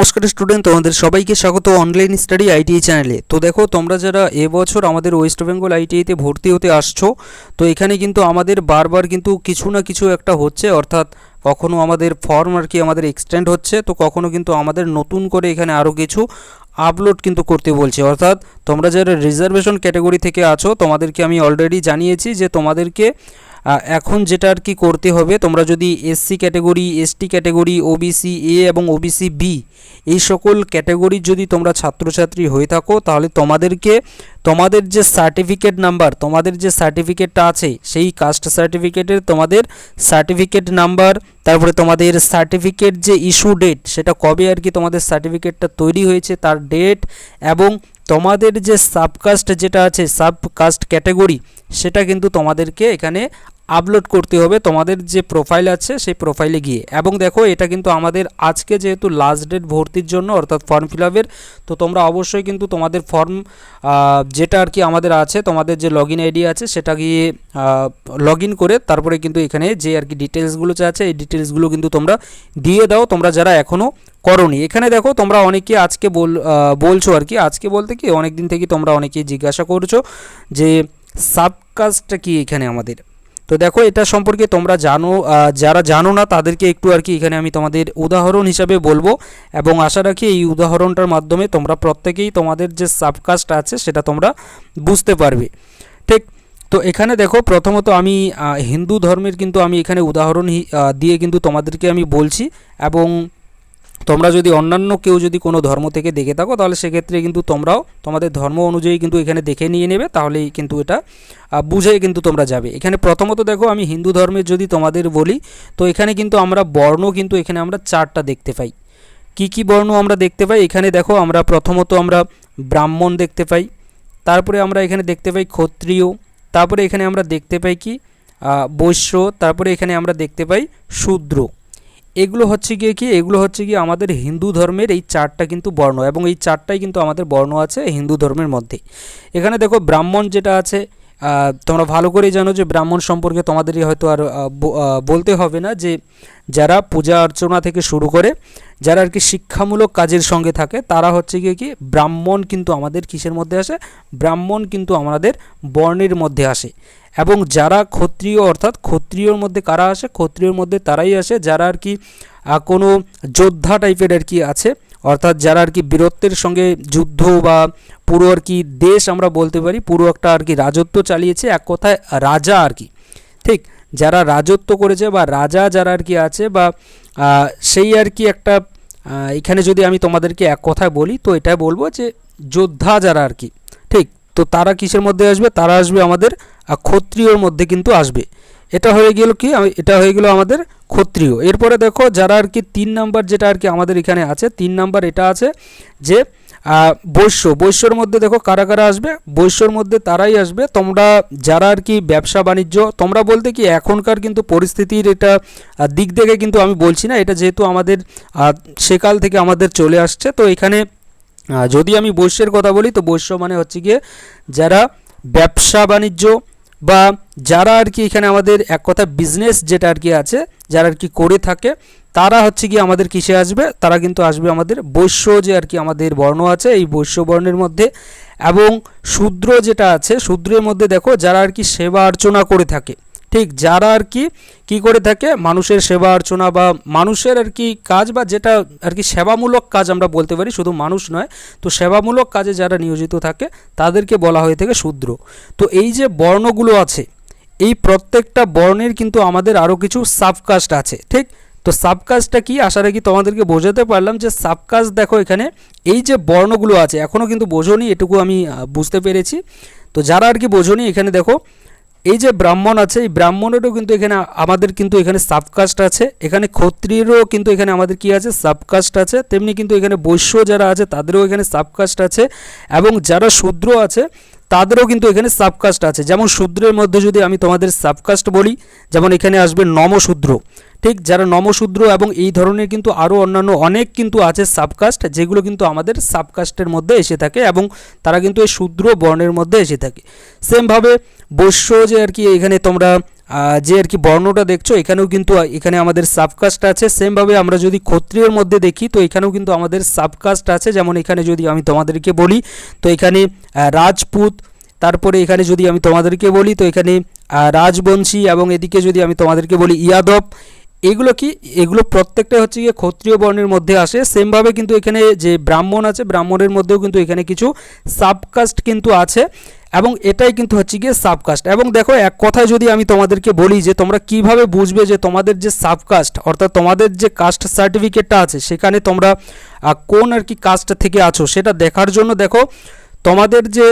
নমস্কার স্টুডেন্ট তোমাদের সবাইকে স্বাগত অনলাইন স্টাডি আইটিআই চ্যানেলে তো দেখো, তোমরা যারা এবছর আমাদের ওয়েস্ট বেঙ্গল আইটিআইতে ভর্তি হতে আসছো, তো এখানে কিন্তু আমাদের বারবার কিন্তু কিছু না কিছু একটা হচ্ছে, অর্থাৎ কখনো আমাদের ফর্ম আর কি আমাদের এক্সটেন্ড হচ্ছে, তো কখনো কিন্তু আমাদের নতুন করে এখানে আরও কিছু আপলোড কিন্তু করতে বলছে। অর্থাৎ তোমরা যারা রিজার্ভেশন ক্যাটাগরি থেকে আছো, তোমাদেরকে আমি অলরেডি জানিয়েছি যে তোমাদেরকে এখন যেটা আর কি করতে হবে, তোমরা যদি SC category ST category OBC A এবং ওবিসি বি এই সকল ক্যাটাগরির যদি তোমরা ছাত্রছাত্রী হয়ে থাকো, তাহলে তোমাদেরকে তোমাদের যে সার্টিফিকেট নাম্বার তোমাদের যে সার্টিফিকেটটা আছে, সেই কাস্ট সার্টিফিকেটের তোমাদের সার্টিফিকেট নাম্বার তারপরে তোমাদের সার্টিফিকেট যে ইস্যু ডেট সেটা কবে আর কি তোমাদের সার্টিফিকেটটা তৈরি হয়েছে, তার ডেট এবং তোমাদের যে সাবকাস্ট যেটা আছে সাবকাস্ট ক্যাটাগরি সেটা কিন্তু তোমাদেরকে এখানে আপলোড করতে হবে। তোমাদের যে প্রোফাইল আছে, সেই প্রোফাইলে গিয়ে। এবং দেখো, এটা কিন্তু আমাদের আজকে যেহেতু লাস্ট ডেট ভর্তির জন্য, অর্থাৎ ফর্ম ফিল তো তোমরা অবশ্যই কিন্তু তোমাদের ফর্ম যেটা আর কি আমাদের আছে, তোমাদের যে লগ আইডি আছে, সেটা গিয়ে লগ করে তারপরে কিন্তু এখানে যে আর কি ডিটেলসগুলো আছে, এই ডিটেলসগুলো কিন্তু তোমরা দিয়ে দাও। তোমরা যারা এখনও করনি, এখানে দেখো, তোমরা অনেকে আজকে বল বলছো আর কি, আজকে বলতে কি অনেক দিন থেকে তোমরা অনেকেই জিজ্ঞাসা করছ যে সাবকাস্টটা কি এখানে আমাদের? তো দেখো, এটা সম্পর্কে তোমরা জানো যারা জানো না, তাদেরকে একটু আর কি এখানে আমি তোমাদের উদাহরণ হিসাবে বলব। এবং আশা রাখি এই উদাহরণটার মাধ্যমে তোমরা প্রত্যেকেই তোমাদের যে সাবকাস্ট আছে, সেটা তোমরা বুঝতে পারবে। ঠিক, তো এখানে দেখো, প্রথমত আমি হিন্দু ধর্মের কিন্তু আমি এখানে উদাহরণ দিয়ে কিন্তু তোমাদেরকে আমি বলছি। এবং তোমরা যদি অন্যান্য কেউ যদি কোনো ধর্ম থেকে দেখে থাকো, তাহলে সেক্ষেত্রে কিন্তু তোমরাও তোমাদের ধর্ম অনুযায়ী কিন্তু এখানে দেখে নিয়ে নেবে, তাহলেই কিন্তু এটা বুঝে কিন্তু তোমরা যাবে। এখানে প্রথমত দেখো, আমি হিন্দু ধর্মের যদি তোমাদের বলি, তো এখানে কিন্তু আমরা বর্ণ কিন্তু এখানে আমরা চারটা দেখতে পাই। কি কি বর্ণ আমরা দেখতে পাই? এখানে দেখো, আমরা প্রথমত আমরা ব্রাহ্মণ দেখতে পাই, তারপরে আমরা এখানে দেখতে পাই ক্ষত্রিয়, তারপরে এখানে আমরা দেখতে পাই কি? বৈশ্য, তারপরে এখানে আমরা দেখতে পাই শূদ্র। এগুলো হচ্ছে গিয়ে কি? এগুলো হচ্ছে গিয়ে আমাদের হিন্দু ধর্মের এই চারটা কিন্তু বর্ণ এবং এই চারটাই কিন্তু আমাদের বর্ণ আছে হিন্দু ধর্মের মধ্যে। এখানে দেখো ব্রাহ্মণ যেটা আছে তোমরা ভালো করেই জানো যে ব্রাহ্মণ সম্পর্কে তোমাদেরই হয়তো আর বলতে হবে না যে যারা পূজা অর্চনা থেকে শুরু করে যারা আর কি শিক্ষামূলক কাজের সঙ্গে থাকে, তারা হচ্ছে গিয়ে কি ব্রাহ্মণ কিন্তু আমাদের কিসের মধ্যে আসে? ব্রাহ্মণ কিন্তু আমাদের বর্ণের মধ্যে আসে। এবং যারা ক্ষত্রিয়, অর্থাৎ ক্ষত্রিয়র মধ্যে কারা আসে? ক্ষত্রিয়র মধ্যে তারাই আসে, যারা আর কি কোনো যোদ্ধা টাইপের আর কি আছে। অর্থাৎ যারা আর কি বীরত্বের সঙ্গে যুদ্ধ বা পুরো আর কি দেশ আমরা বলতে পারি, পুরো একটা আর কি রাজত্ব চালিয়েছে, এক কথায় রাজা আর কি। ঠিক? যারা রাজত্ব করেছে বা রাজা যারা আর কি আছে বা সেই আর কি একটা এখানে যদি আমি তোমাদেরকে এক কথায় বলি, তো এটাই বলব যে যোদ্ধা যারা আর কি, ঠিক? তো তারা কিসের মধ্যে আসবে? তারা আসবে আমাদের ক্ষত্রিয়র মধ্যে কিন্তু আসবে। এটা হয়ে গেল কি? এটা হয়ে গেল আমাদের ক্ষত্রিয়। এরপরে দেখো, যারা আর কি তিন নাম্বার যেটা আর কি আমাদের এখানে আছে, তিন নাম্বার এটা আছে যে বৈশ্য। বৈশ্যর মধ্যে দেখো কারা কারা আসবে? বৈশ্যর মধ্যে তারাই আসবে। তোমরা যারা আর কি ব্যবসা বাণিজ্য, তোমরা বলতে কি এখনকার কিন্তু পরিস্থিতির এটা দিক দেখে কিন্তু আমি বলছি না। এটা যেহেতু আমাদের সেকাল থেকে আমাদের চলে আসছে। তো এখানে যদি আমি বৈশ্যের কথা বলি, তো বৈশ্য মানে হচ্ছে গিয়ে যারা ব্যবসা বাণিজ্য বা যারা আর কি এখানে আমাদের এক কথা বিজনেস যেটা আর কি আছে, যারা আর কি করে থাকে, তারা হচ্ছে কি আমাদের কিসে আসবে? তারা কিন্তু আসবে আমাদের বৈশ্য যে আর কি আমাদের বর্ণ আছে, এই বৈশ্য বর্ণের মধ্যে। এবং শূদ্র যেটা আছে, শূদ্রের মধ্যে দেখো যারা আর কি সেবা অর্চনা করে থাকে। ঠিক যারা আর কি কি করে থাকে, মানুষের সেবা অর্চনা বা মানুষের আর কি কাজ বা যেটা আর কি সেবামূলক কাজ আমরা বলতে পারি, শুধু মানুষ নয়, তো সেবামূলক কাজে যারা নিয়োজিত থাকে, তাদেরকে বলা হয়ে থাকে শূদ্র। তো এই যে বর্ণগুলো আছে, এই প্রত্যেকটা বর্ণের কিন্তু আমাদের আরও কিছু সাবকাস্ট আছে, ঠিক? তো সাবকাস্টটা কি? আশা রাখি তোমাদেরকে বোঝাতে পারলাম যে সাবকাস্ট দেখো এখানে, এই যে বর্ণগুলো আছে এখনও কিন্তু বোঝোনি, এটুকু আমি বুঝতে পেরেছি। তো যারা আর কি বোঝোনি, এখানে দেখো এই যে ব্রাহ্মণ আছে, এই ব্রাহ্মণেরও কিন্তু এখানে আমাদের কিন্তু এখানে সাবকাস্ট আছে, এখানে ক্ষত্রিয়েরও কিন্তু এখানে আমাদের কি আছে সাবকাস্ট আছে, তেমনি কিন্তু এখানে বৈশ্য যারা আছে তাদেরও এখানে সাবকাস্ট আছে এবং যারা শূদ্র আছে তাদেরও কিন্তু এখানে সাবকাস্ট আছে। যেমন শূদ্রের মধ্যে যদি আমি তোমাদের সাবকাস্ট বলি, যেমন এখানে আসবে নমশূদ্র। ঠিক, যারা নমশূদ্র এবং এই ধরনের কিন্তু আরও অন্যান্য অনেক কিন্তু আছে সাবকাস্ট যেগুলো কিন্তু আমাদের সাবকাস্টের মধ্যে এসে থাকে এবং তারা কিন্তু এই শূদ্র বর্ণের মধ্যে এসে থাকে। সেমভাবে বৈশ্য যে আর কি এখানে তোমরা যে আর কি বর্ণটা দেখছ, এখানেও কিন্তু এখানে আমাদের সাবকাস্ট আছে। সেমভাবে আমরা যদি ক্ষত্রিয়ের মধ্যে দেখি, তো এখানেও কিন্তু আমাদের সাবকাস্ট আছে। যেমন এখানে যদি আমি তোমাদেরকে বলি, তো এখানে রাজপুত, তারপরে এখানে যদি আমি তোমাদেরকে বলি, তো এখানে রাজবংশী এবং এদিকে যদি আমি তোমাদেরকে বলি, ইয়াদব। এগুলো কি, এগুলো প্রত্যেকটা হচ্ছে গিয়ে ক্ষত্রিয় বর্ণের মধ্যে আসে। সেমভাবে কিন্তু এখানে যে ব্রাহ্মণ আছে, ব্রাহ্মণের মধ্যেও কিন্তু এখানে কিছু সাবকাস্ট কিন্তু আছে। এবং এটাই কিন্তু হচ্ছে গিয়ে সাবকাস্ট এবং দেখো, এক কথায় যদি আমি তোমাদেরকে বলি যে তোমরা কীভাবে বুঝবে যে তোমাদের যে সাবকাস্ট অর্থাৎ তোমাদের যে কাস্ট সার্টিফিকেটটা আছে, সেখানে তোমরা কোন আর কি কাস্ট থেকে আছো, সেটা দেখার জন্য দেখো, তোমাদের যে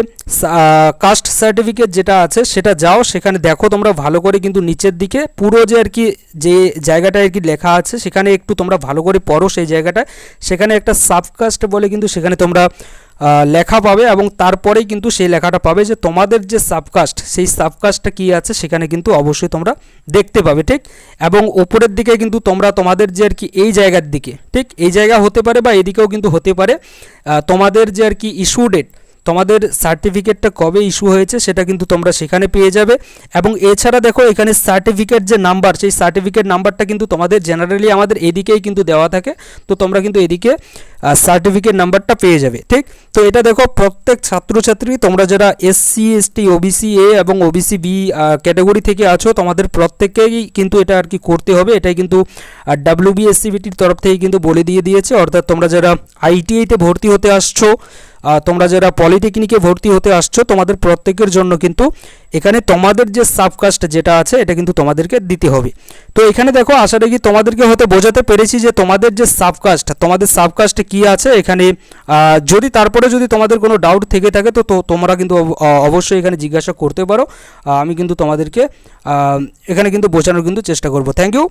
কাস্ট সার্টিফিকেট যেটা আছে, সেটা যাও, সেখানে দেখো তোমরা ভালো করে কিন্তু নিচের দিকে, পুরো যে আর কি, যে জায়গাটা আর কি লেখা আছে, সেখানে একটু তোমরা ভালো করে পড়ো সেই জায়গাটায়। সেখানে একটা সাবকাস্ট বলে কিন্তু সেখানে তোমরা লেখা পাবে এবং তারপরেই কিন্তু সেই লেখাটা পাবে যে তোমাদের যে সাবকাস্ট সেই সাবকাস্টটা কী আছে সেখানে কিন্তু অবশ্যই তোমরা দেখতে পাবে, ঠিক? এবং ওপরের দিকে কিন্তু তোমরা তোমাদের যে আর কি এই জায়গার দিকে, ঠিক? এই জায়গা হতে পারে বা এদিকেও কিন্তু হতে পারে। তোমাদের যে আর কি ইস্যু ডেট তোমাদের সার্টিফিকেটটা কবে ইস্যু হয়েছে সেটা কিন্তু তোমরা সেখানে পেয়ে যাবে। এবং এছাড়া দেখো, এখানে সার্টিফিকেট যে নাম্বার সেই সার্টিফিকেট নাম্বারটা কিন্তু তোমাদের জেনারেলি আমাদের এদিকেই কিন্তু দেওয়া থাকে। তো তোমরা কিন্তু এদিকে সার্টিফিকেট নাম্বারটা পেয়ে যাবে, ঠিক? তো এটা দেখো, প্রত্যেক ছাত্রছাত্রী, তোমরা যারা এসসি এসটি ওবিসি এ এবং ওবিসি বি ক্যাটাগরি থেকে আছো, তোমাদের প্রত্যেককেই কিন্তু এটা আর কি করতে হবে। এটাই কিন্তু ডাব্লিউবিএসসিবিটির তরফ থেকে কিন্তু বলে দিয়ে দিয়েছে। অর্থাৎ তোমরা যারা আইটিআইতে ভর্তি হতে আসছো তোমরা যারা পলিটেকনিকে ভর্তি হতে আসছো, তোমাদের প্রত্যেকের জন্য কিন্তু এখানে তোমাদের যে সাবকাস্ট যেটা আছে, এটা কিন্তু তোমাদেরকে দিতে হবে। তো এখানে দেখো, আশা রাখি তোমাদেরকে হয়তো বোঝাতে পেরেছি যে তোমাদের যে সাবকাস্ট, তোমাদের সাবকাস্টে কি আছে এখানে। যদি তারপরে যদি তোমাদের কোনো ডাউট থেকে থাকে, তো তোমরা কিন্তু অব- অবশ্যই এখানে জিজ্ঞাসা করতে পারো। আমি কিন্তু তোমাদেরকে এখানে কিন্তু বোঝানোর কিন্তু চেষ্টা করব। Thank you